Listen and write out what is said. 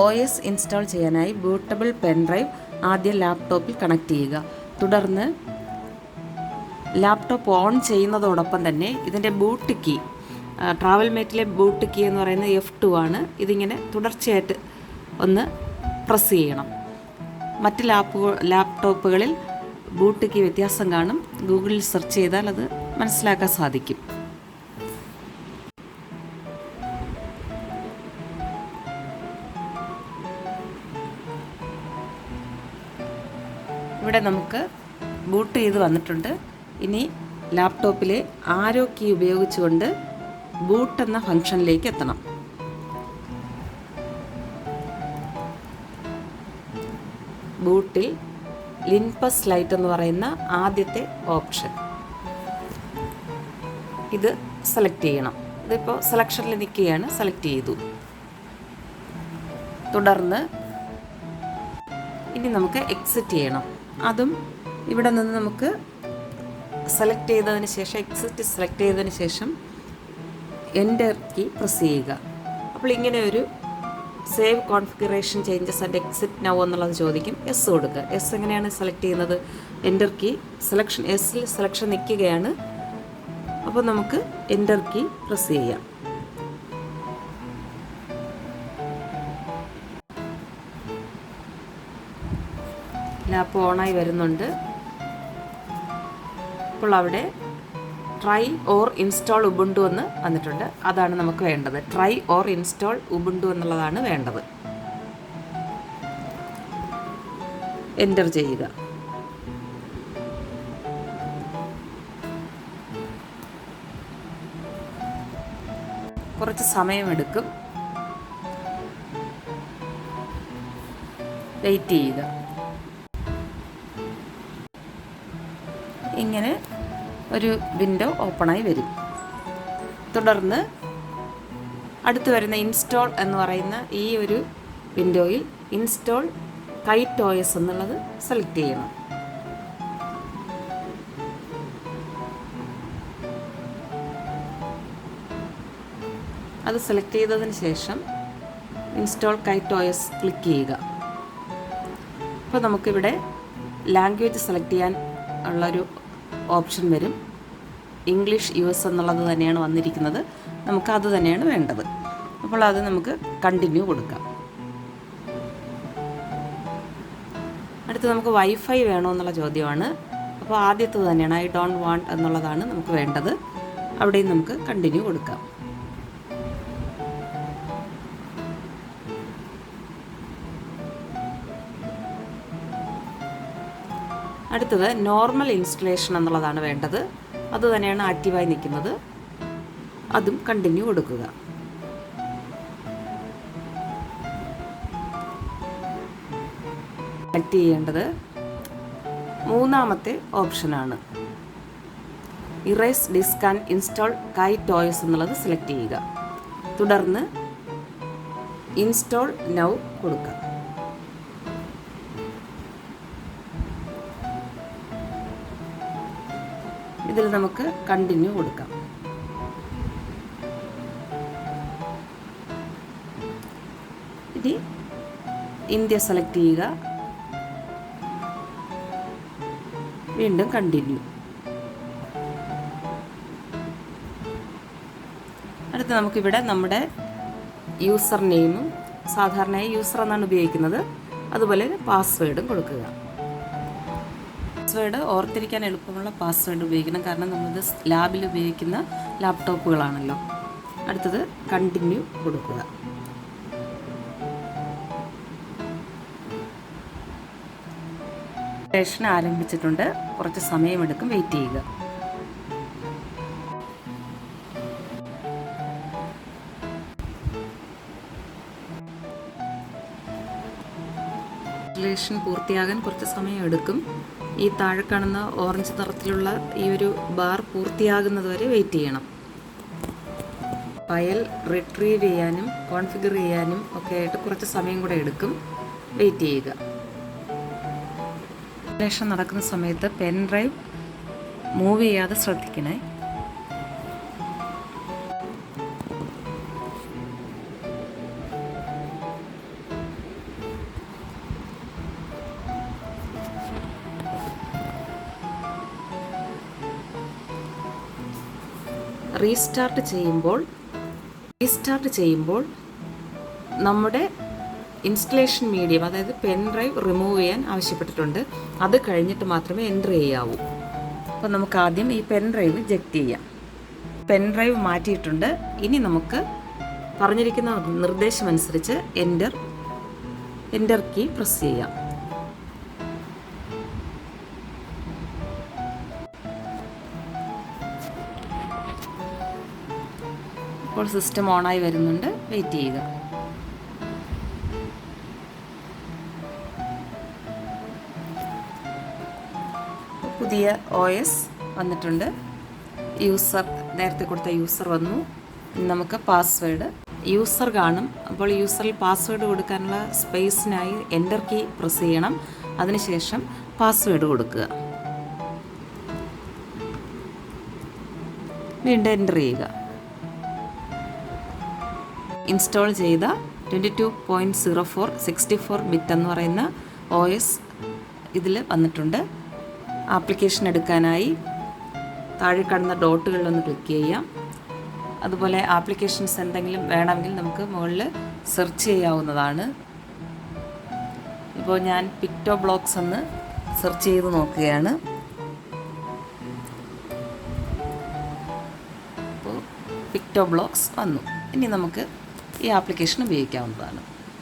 O S install ചെയ്യാനായി bootable pen drive ആദ്യം ലാപ്ടോപ്പിൽ കണക്ട് ചെയ്യുക. തുടർന്ന് ലാപ്ടോപ്പ് ഓൺ ചെയ്യുന്നതോടൊപ്പം തന്നെ ഇതിന്റെ ബൂട്ട് കീ ട്രാവൽ മേറ്റിലെ ബൂട്ട് കീ എന്ന് പറയുന്നത് എഫ് ടു ആണ് ഇതിങ്ങനെ തുടർച്ചയായിട്ട് ഒന്ന് പ്രസ് ചെയ്യണം. മറ്റ് ലാപ്പ് ലാപ്ടോപ്പുകളിൽ ബൂട്ട് കീ വ്യത്യാസം കാണും. ഗൂഗിളിൽ സെർച്ച് ചെയ്താൽ അത് മനസ്സിലാക്കാൻ സാധിക്കും. ഇവിടെ നമുക്ക് ബൂട്ട് ചെയ്ത് വന്നിട്ടുണ്ട്. ഇനി ലാപ്ടോപ്പിലെ ആരോ കീ ഉപയോഗിച്ചുകൊണ്ട് ബൂട്ട് എന്ന ഫംഗ്ഷനിലേക്ക് എത്തണം. ബൂട്ടിൽ ലിൻപസ് ലൈറ്റ് എന്ന് പറയുന്ന ആദ്യത്തെ ഓപ്ഷൻ. ഇത് സെലക്ട് ചെയ്യണം. ഇതിപ്പോൾ സെലക്ഷനിൽ നിൽക്കുകയാണ് സെലക്ട് ചെയ്തു. തുടർന്ന് ഇനി നമുക്ക് എക്സിറ്റ് ചെയ്യണം. അതും ഇവിടെ നിന്ന് നമുക്ക് സെലക്ട് ചെയ്തതിന് ശേഷം എക്സിറ്റ് സെലക്ട് ചെയ്തതിന് ശേഷം എന്റർ കീ പ്രസ് ചെയ്യുക. അപ്പോൾ ഇങ്ങനെ ഒരു save configuration changes and exit now എന്നുള്ളത് ചോദിക്കും. എസ് കൊടുക്കുക. എസ് എങ്ങനെയാണ് സെലക്ട് ചെയ്യുന്നത്? എന്റർ കീ സെലക്ഷൻ എസ്സിൽ സെലക്ഷൻ നിൽക്കുകയാണ്. അപ്പോൾ നമുക്ക് എന്റർ കീ പ്രസ് ചെയ്യാം. ലാപ്പ് ഓണായി വരുന്നുണ്ട്. അപ്പോൾ അവിടെ ട്രൈ ഓർ ഇൻസ്റ്റാൾ ഉബുണ്ടു എന്ന് വന്നിട്ടുണ്ട്. അതാണ് നമുക്ക് വേണ്ടത്. ട്രൈ ഓർ ഇൻസ്റ്റാൾ ഉബുണ്ടു എന്നുള്ളതാണ് വേണ്ടത്. എന്റർ ചെയ്യുക. കുറച്ച് സമയമെടുക്കും വെയിറ്റ് ചെയ്യുക. ഇങ്ങനെ ഒരു വിൻഡോ ഓപ്പണായി വരും. തുടർന്ന് അടുത്ത് വരുന്ന ഇൻസ്റ്റോൾ എന്ന് പറയുന്ന ഈ ഒരു വിൻഡോയിൽ ഇൻസ്റ്റോൾ കൈറ്റ് ഒ എസ് എന്നുള്ളത് സെലക്ട് ചെയ്യണം. അത് സെലക്ട് ചെയ്തതിന് ശേഷം install KITE O S click ചെയ്യുക. അപ്പോൾ നമുക്കിവിടെ ലാംഗ്വേജ് സെലക്ട് ചെയ്യാൻ ഉള്ളൊരു ഓപ്ഷൻ വരും. ഇംഗ്ലീഷ് യു എസ് എന്നുള്ളത് തന്നെയാണ് വന്നിരിക്കുന്നത്. നമുക്ക് അത് തന്നെയാണ് വേണ്ടത്. അപ്പോൾ അത് നമുക്ക് കണ്ടിന്യൂ കൊടുക്കാം. അടുത്ത് നമുക്ക് വൈഫൈ വേണോ എന്നുള്ള ചോദ്യമാണ്. അപ്പോൾ ആദ്യത്തത് തന്നെയാണ് ഐ ഡോണ്ട് വാണ്ട് എന്നുള്ളതാണ് നമുക്ക് വേണ്ടത്. അവിടെയും നമുക്ക് കണ്ടിന്യൂ കൊടുക്കാം. അടുത്തത് നോർമൽ ഇൻസ്റ്റലേഷൻ എന്നുള്ളതാണ് വേണ്ടത്. അത് തന്നെയാണ് ആക്റ്റീവായി നിൽക്കുന്നത്. അതും കണ്ടിന്യൂ കൊടുക്കുക. കണക്ട് ചെയ്യേണ്ടത് മൂന്നാമത്തെ ഓപ്ഷനാണ് ഇറേസ് ഡിസ്ക് ആൻഡ് ഇൻസ്റ്റാൾ കൈ ടോയ്സ് എന്നുള്ളത് സെലക്ട് ചെയ്യുക. തുടർന്ന് ഇൻസ്റ്റാൾ നൗ കൊടുക്കുക. ഇതിൽ നമുക്ക് കണ്ടിന്യൂ കൊടുക്കാം. ഇനി ഇന്ത്യ സെലക്ട് ചെയ്യുക. വീണ്ടും കണ്ടിന്യൂ അടുത്ത് നമുക്കിവിടെ നമ്മുടെ യൂസർ നെയിമും സാധാരണയായി യൂസർ എന്നാണ് ഉപയോഗിക്കുന്നത്. അതുപോലെ പാസ്വേഡും കൊടുക്കുക. പാസ്വേഡ് ഓർത്തിരിക്കാൻ എളുപ്പമുള്ള പാസ്വേഡ് ഉപയോഗിക്കണം. കാരണം നമ്മളിത് ലാബിൽ ഉപയോഗിക്കുന്ന ലാപ്ടോപ്പുകളാണല്ലോ അടുത്തത് കണ്ടിന്യൂ കൊടുക്കുക. സ്റ്റേഷൻ ആരംഭിച്ചിട്ടുണ്ട്. കുറച്ച് സമയമെടുക്കും. വെയിറ്റ് ചെയ്യുക. ഇൻസ്റ്റലേഷൻ പൂർത്തിയാകാൻ കുറച്ച് സമയം എടുക്കും ഈ താഴെ കാണുന്ന ഓറഞ്ച് നിറത്തിലുള്ള ഈ ഒരു ബാർ പൂർത്തിയാകുന്നത് വരെ വെയിറ്റ് ചെയ്യണം. ഫയൽ റിട്രീവ് ചെയ്യാനും കോൺഫിഗർ ചെയ്യാനും ഒക്കെ ആയിട്ട് കുറച്ച് സമയം കൂടെ എടുക്കും. വെയിറ്റ് ചെയ്യുക. ഇൻസ്റ്റലേഷൻ നടക്കുന്ന സമയത്ത് പെൻ ഡ്രൈവ് മൂവ് ചെയ്യാതെ ശ്രദ്ധിക്കണേ. റീസ്റ്റാർട്ട് ചെയ്യുമ്പോൾ റീസ്റ്റാർട്ട് ചെയ്യുമ്പോൾ നമ്മുടെ ഇൻസ്റ്റലേഷൻ മീഡിയം അതായത് പെൻ ഡ്രൈവ് റിമൂവ് ചെയ്യാൻ ആവശ്യപ്പെട്ടിട്ടുണ്ട്. അത് കഴിഞ്ഞിട്ട് മാത്രമേ എന്റർ ചെയ്യാവൂ. അപ്പോൾ നമുക്ക് ആദ്യം ഈ പെൻ ഡ്രൈവ് ജെക്റ്റ് ചെയ്യാം. പെൻ ഡ്രൈവ് മാറ്റിയിട്ടുണ്ട്. ഇനി നമുക്ക് പറഞ്ഞിരിക്കുന്ന നിർദ്ദേശമനുസരിച്ച് എന്റർ എന്റർ കീ പ്രസ് ചെയ്യാം. ഇപ്പോൾ സിസ്റ്റം ഓണായി വരുന്നുണ്ട്. വെയിറ്റ് ചെയ്യുക. പുതിയ ഒ എസ് വന്നിട്ടുണ്ട്. യൂസർ നേരത്തെ കൊടുത്ത യൂസർ വന്നു. നമുക്ക് പാസ്വേഡ് യൂസർ കാണും. അപ്പോൾ യൂസറിൽ പാസ്വേഡ് കൊടുക്കാനുള്ള സ്പേസിനായി എന്റർ കീ പ്രസ് ചെയ്യണം. അതിനുശേഷം പാസ്വേഡ് കൊടുക്കുക. വീണ്ടും എന്റർ ചെയ്യുക. ഇൻസ്റ്റാൾ ചെയ്ത twenty two point zero four sixty four bit എന്ന് പറയുന്ന ഒ എസ് ഇതിൽ വന്നിട്ടുണ്ട്. ആപ്ലിക്കേഷൻ എടുക്കാനായി താഴെ കാണുന്ന ഡോട്ടുകളിലൊന്ന് ക്ലിക്ക് ചെയ്യാം. അതുപോലെ ആപ്ലിക്കേഷൻസ് എന്തെങ്കിലും വേണമെങ്കിൽ നമുക്ക് മുകളിൽ സെർച്ച് ചെയ്യാവുന്നതാണ്. ഇപ്പോൾ ഞാൻ പിക്ടോ ബ്ലോക്സ് എന്ന് സെർച്ച് ചെയ്ത് നോക്കുകയാണ്. പിക്ടോ ബ്ലോക്സ് വന്നു. ഇനി നമുക്ക് ഈ ആപ്ലിക്കേഷൻ ഉപയോഗിക്കാവുന്നതാണ്.